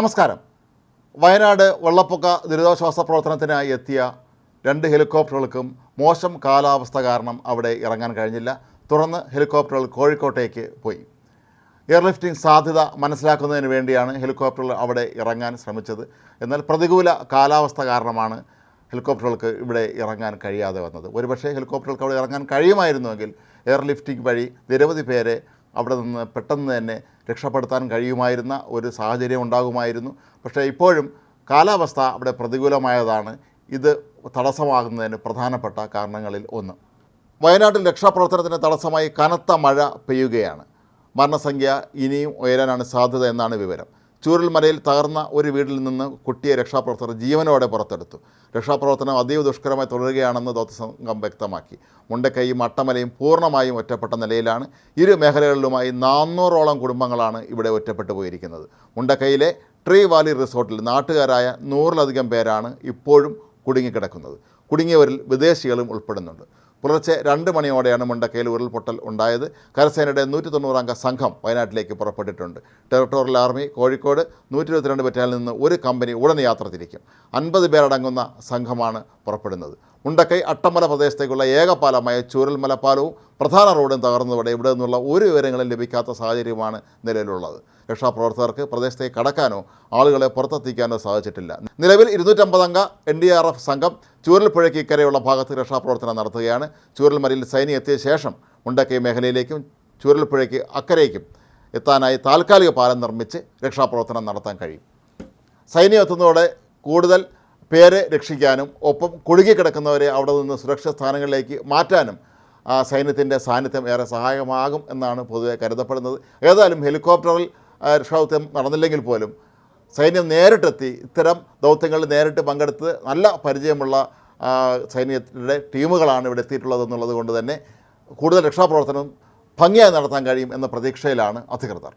നമസ്കാരം. വയനാട് വെള്ളപ്പൊക്ക ദുരിതാശ്വാസ പ്രവർത്തനത്തിനായി എത്തിയ രണ്ട് ഹെലികോപ്റ്ററുകൾക്കും മോശം കാലാവസ്ഥ കാരണം അവിടെ ഇറങ്ങാൻ കഴിഞ്ഞില്ല. തുടർന്ന് ഹെലികോപ്റ്ററുകൾ കോഴിക്കോട്ടേക്ക് പോയി. എയർലിഫ്റ്റിംഗ് സാധ്യത മനസ്സിലാക്കുന്നതിന് വേണ്ടിയാണ് ഹെലികോപ്റ്ററുകൾ അവിടെ ഇറങ്ങാൻ ശ്രമിച്ചത്. എന്നാൽ പ്രതികൂല കാലാവസ്ഥ കാരണമാണ് ഹെലികോപ്റ്ററുകൾക്ക് ഇവിടെ ഇറങ്ങാൻ കഴിയാതെ വന്നത്. ഒരുപക്ഷേ ഹെലികോപ്റ്ററുകൾക്ക് അവിടെ ഇറങ്ങാൻ കഴിയുമായിരുന്നുവെങ്കിൽ എയർലിഫ്റ്റിംഗ് വഴി നിരവധി പേരെ അവിടെ നിന്ന് പെട്ടെന്ന് തന്നെ രക്ഷപ്പെടുത്താൻ കഴിയുമായിരുന്ന ഒരു സാഹചര്യം ഉണ്ടാകുമായിരുന്നു. പക്ഷേ ഇപ്പോഴും കാലാവസ്ഥ അവിടെ പ്രതികൂലമായതാണ്. ഇത് തടസ്സമാകുന്നതിന് പ്രധാനപ്പെട്ട കാരണങ്ങളിൽ ഒന്ന്. വയനാട്ടിൽ രക്ഷാപ്രവർത്തനത്തിന് തടസ്സമായി കനത്ത മഴ പെയ്യുകയാണ്. മരണസംഖ്യ ഇനിയും ഉയരാനാണ് സാധ്യത എന്നാണ് വിവരം. ചൂരൽമലയിൽ തകർന്ന ഒരു വീട്ടിൽ നിന്ന് കുട്ടിയെ രക്ഷാപ്രവർത്തകർ ജീവനോടെ പുറത്തെടുത്തു. രക്ഷാപ്രവർത്തനം അതീവ ദുഷ്കരമായി തുടരുകയാണെന്ന് ദൗത്യസംഘം വ്യക്തമാക്കി. മുണ്ടക്കൈയും അട്ടമലയും പൂർണമായും ഒറ്റപ്പെട്ട നിലയിലാണ് ഇരു മേഖലകളിലുമായി നാനൂറോളം കുടുംബങ്ങളാണ് ഇവിടെ ഒറ്റപ്പെട്ടു പോയിരിക്കുന്നത്. മുണ്ടക്കൈയിലെ ട്രീ വാലി റിസോർട്ടിൽ നാട്ടുകാരായ നൂറിലധികം പേരാണ് ഇപ്പോഴും കുടുങ്ങിക്കിടക്കുന്നത്. കുടുങ്ങിയവരിൽ വിദേശികളും ഉൾപ്പെടുന്നുണ്ട്. പുലർച്ചെ രണ്ട് മണിയോടെയാണ് മുണ്ടക്കയിൽ ഉരുൾപൊട്ടൽ ഉണ്ടായത്. കരസേനയുടെ നൂറ്റി തൊണ്ണൂറംഗ സംഘം വയനാട്ടിലേക്ക് പുറപ്പെട്ടിട്ടുണ്ട്. ടെറിട്ടോറിയൽ ആർമി കോഴിക്കോട് നൂറ്റി ഇരുപത്തിരണ്ട് ബറ്റാലിൽ നിന്ന് ഒരു കമ്പനി ഉടൻ യാത്ര തിരിക്കും. അൻപത് പേരടങ്ങുന്ന സംഘമാണ് പുറപ്പെടുന്നത്. മുണ്ടക്കൈ അട്ടമല പ്രദേശത്തേക്കുള്ള ഏകപാലമായ ചൂരൽമല പാലവും പ്രധാന റോഡും തകർന്നതോടെ ഇവിടെ നിന്നുള്ള ഒരു വിവരങ്ങളും ലഭിക്കാത്ത സാഹചര്യമാണ് നിലവിലുള്ളത്. രക്ഷാപ്രവർത്തകർക്ക് പ്രദേശത്തേക്ക് കടക്കാനോ ആളുകളെ പുറത്തെത്തിക്കാനോ സാധിച്ചിട്ടില്ല. നിലവിൽ ഇരുന്നൂറ്റമ്പതംഗ എൻ ഡി ആർ എഫ് സംഘം ചൂരൽപ്പുഴയ്ക്ക് ഇക്കരെയുള്ള ഭാഗത്ത് രക്ഷാപ്രവർത്തനം നടത്തുകയാണ്. ചൂരൽമലയിൽ സൈനി എത്തിയ ശേഷം മുണ്ടക്കൈ മേഖലയിലേക്കും ചൂരൽപ്പുഴയ്ക്ക് അക്കരയ്ക്കും എത്താനായി താൽക്കാലിക പാലം നിർമ്മിച്ച് രക്ഷാപ്രവർത്തനം നടത്താൻ കഴിയും. സൈന്യം എത്തുന്നതോടെ കൂടുതൽ പേരെ രക്ഷിക്കാനും ഒപ്പം കുടുങ്ങിക്കിടക്കുന്നവരെ അവിടെ നിന്ന് സുരക്ഷിത സ്ഥാനങ്ങളിലേക്ക് മാറ്റാനും ആ സൈന്യത്തിന്റെ സാന്നിധ്യം ഏറെ സഹായകമാകും എന്നാണ് പൊതുവെ കരുതപ്പെടുന്നത്. ഏതായാലും ഹെലികോപ്റ്ററിൽ രക്ഷാദൌത്യം നടന്നില്ലെങ്കിൽ പോലും സൈന്യം നേരിട്ടെത്തി ഇത്തരം ദൗത്യങ്ങളിൽ നേരിട്ട് പങ്കെടുത്ത് നല്ല പരിചയമുള്ള സൈന്യത്തിന്റെ ടീമുകളാണ് ഇവിടെ എത്തിയിട്ടുള്ളത് എന്നുള്ളത് കൊണ്ട് തന്നെ കൂടുതൽ രക്ഷാപ്രവർത്തനം ഭംഗിയായി നടത്താൻ കഴിയും എന്ന പ്രതീക്ഷയിലാണ് അധികൃതർ.